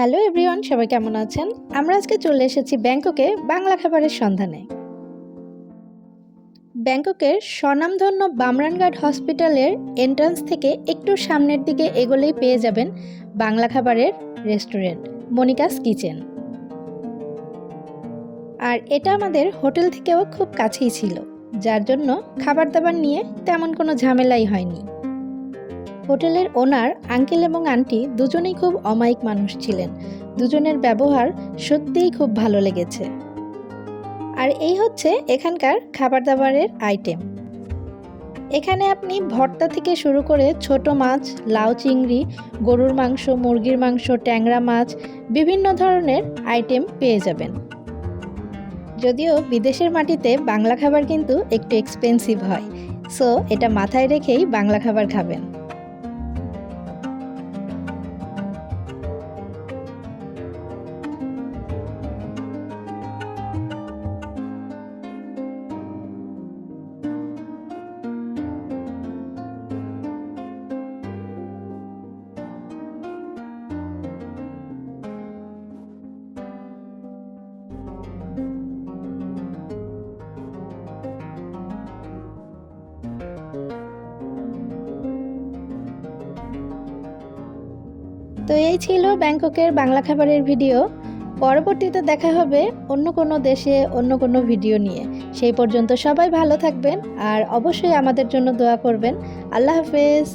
Hello everyone সবাই কেমন আছেন? আমরা আজকে চলে এসেছি ব্যাংককে বাংলা খাবারের সন্ধানে। ব্যাংককের স্বনামধন্য বামরানঘাট হসপিটালের এন্ট্রান্স থেকে একটু সামনের দিকে এগোলেই পেয়ে যাবেন বাংলা খাবারের রেস্টুরেন্ট মনিকাস কিচেন। আর এটা আমাদের হোটেল থেকেও খুব কাছেই ছিল, যার জন্য খাবার দাবার নিয়ে তেমন কোনো ঝামেলাই হয়নি। হোটেলের ওনার, আঙ্কেল এবং আন্টি দুজনেই খুব অমায়িক মানুষ ছিলেন। দুজনের ব্যবহার সত্যিই খুব ভালো লেগেছে। আর এই হচ্ছে এখানকার খাবার দাবারের আইটেম এখানে আপনি ভর্তা থেকে শুরু করে ছোট মাছ, লাউ চিংড়ি, গরুর মাংস, মুরগির মাংস, ট্যাংরা মাছ, বিভিন্ন ধরনের আইটেম পেয়ে যাবেন। যদিও বিদেশের মাটিতে বাংলা খাবার কিন্তু একটু এক্সপেন্সিভ হয়। সো এটা মাথায় রেখেই বাংলা খাবার খাবেন। তো এই ছিল ব্যাংককের বাংলা খাবারের ভিডিও। পরবর্তীতে দেখা হবে অন্য কোনো দেশে, অন্য কোনো ভিডিও নিয়ে। সেই পর্যন্ত সবাই ভালো থাকবেন আর অবশ্যই আমাদের জন্য দোয়া করবেন। আল্লাহ হাফেজ।